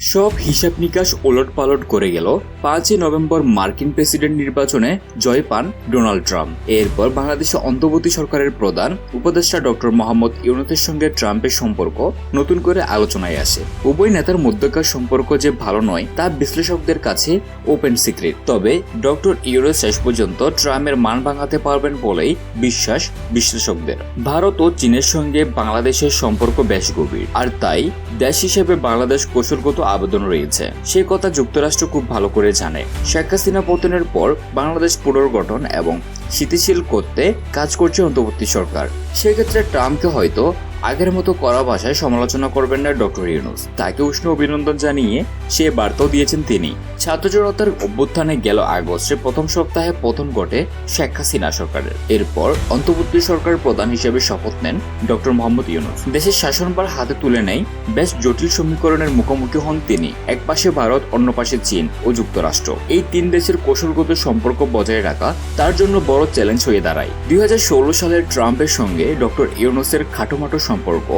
সব হিসাব নিকাশ ওলট পালট করে গেল পাঁচই নভেম্বর মার্কিন প্রেসিডেন্ট নির্বাচনে জয় পান ডোনাল্ড ট্রাম্প। এরপর বাংলাদেশে অন্তর্বর্তী সরকারের প্রধান উপদেষ্টা ডক্টর মোহাম্মদ ইউনুসের সঙ্গে ট্রাম্পের সম্পর্ক নতুন করে আলোচনায় আসে। উভয় নেতার মধ্যকার সম্পর্ক যে ভালো নয়, তা বিশ্লেষকদের কাছে ওপেন সিক্রেট তবে ডক্টর ইউনুস শেষ পর্যন্ত ট্রাম্পের মান ভাঙাতে পারবেন বলেই বিশ্বাস বিশ্লেষকদের। ভারত ও চীনের সঙ্গে বাংলাদেশের সম্পর্ক বেশ গভীর, আর তাই দেশ হিসেবে বাংলাদেশ কৌশলগত আবেদন রয়েছে। সে কথা যুক্তরাষ্ট্র খুব ভালো করে জানে। শেখ হাসিনা পতনের পর বাংলাদেশ পুনর্গঠন এবং স্থিতিশীল করতে কাজ করছে অন্তর্বর্তী সরকার। সেক্ষেত্রে ট্রাম্পকে হয়তো আগের মতো কড়া ভাষায় সমালোচনা করবেন না ডক্টর ইউনুস। তাকে উষ্ণ অভিনন্দন জানিয়ে সে বার্তাও দিয়েছেন তিনি। ছাত্র জনতার অভ্যুত্থানে গেল আগস্টে প্রথম সপ্তাহে পতন ঘটে শেখ হাসিনা সরকারের। এরপর অন্তর্বর্তী সরকার প্রধান হিসেবে শপথ নেন ডক্টর মোহাম্মদ ইউনুস। দেশের শাসনভার হাতে তুলে নেয় বেশ জটিল সমীকরণের মুখোমুখি হন তিনি। এক পাশে ভারত, অন্য পাশে চীন ও যুক্তরাষ্ট্র। এই তিন দেশের কৌশলগত সম্পর্ক বজায় রাখা তার জন্য বড় চ্যালেঞ্জ হয়ে দাঁড়ায়। দুই হাজার ষোলো সালের ট্রাম্পের সঙ্গে ডক্টর ইউনুসের খাটোমাটো সম্পর্ক,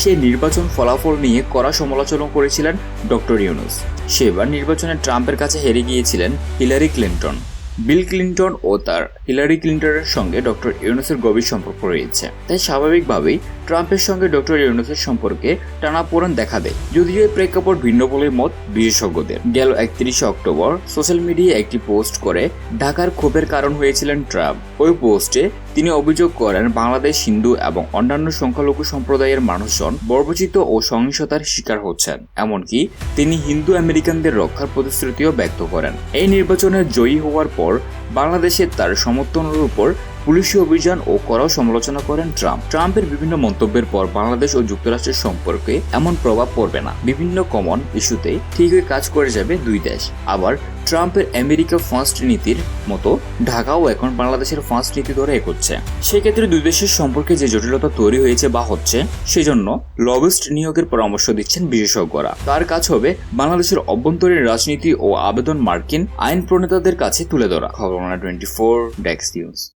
সে নির্বাচন ফলাফল নিয়ে কড়া সমালোচনা করেছিলেন ডক্টর ইউনুস। সেবার নির্বাচনে ট্রাম্পের কাছে হেরে গিয়েছিলেন হিলারি ক্লিন্টন। বিল ক্লিন্টন ও তার হিলারি ক্লিন্টনের সঙ্গে ডক্টর ইউনুসের গভীর সম্পর্ক রয়েছে। তাই স্বাভাবিকভাবেই ট্রাম্পের সঙ্গে ডক্টর ইউনুসের সম্পর্কে টানাপোড়েন দেখা দেয় যদিও এই প্রেক্ষাপট ভিন্ন বলে মত বিশেষজ্ঞদের। গেল একত্রিশে অক্টোবর সোশ্যাল মিডিয়ায় একটি পোস্ট করে ঢাকার ক্ষোভের কারণ হয়েছিলেন ট্রাম্প। ওই পোস্টে তিনি অভিযোগ করেন, বাংলাদেশ হিন্দু এবং অন্যান্য সংখ্যালঘু সম্প্রদায়ের মানুষজন বর্বচিত ও সহিংসতার শিকার হচ্ছেন। এমনকি তিনি হিন্দু আমেরিকানদের রক্ষার প্রতিশ্রুতিও ব্যক্ত করেন। এই নির্বাচনে জয়ী হওয়ার পর বাংলাদেশে তার সমর্থনের উপর পুলিশি অভিযান ও কড়াও সমালোচনা করেন ট্রাম্প। ট্রাম্পের বিভিন্ন মন্তব্যের পর বাংলাদেশ ও যুক্তরাষ্ট্রের সম্পর্কে এমন প্রভাব পড়বে না। বিভিন্ন কমন ইস্যুতে ঠিকই কাজ করে যাবে দুই দেশ। আবার ট্রাম্পের আমেরিকা ফার্স্ট নীতির মতো ঢাকাও এখন বাংলাদেশের ফার্স্ট নীতি ধরে এগোচ্ছে। সেক্ষেত্রে দুই দেশের সম্পর্কে যে জটিলতা তৈরি হয়েছে বা হচ্ছে, সেজন্য লবিস্ট নিয়োগের পরামর্শ দিচ্ছেন বিশেষজ্ঞরা। তার কাজ হবে বাংলাদেশের অভ্যন্তরীণ রাজনীতি ও আবেদন মার্কিন আইন প্রণেতাদের কাছে তুলে ধরা। খবর টোয়েন্টি ফোর, ডেক্স নিউজ।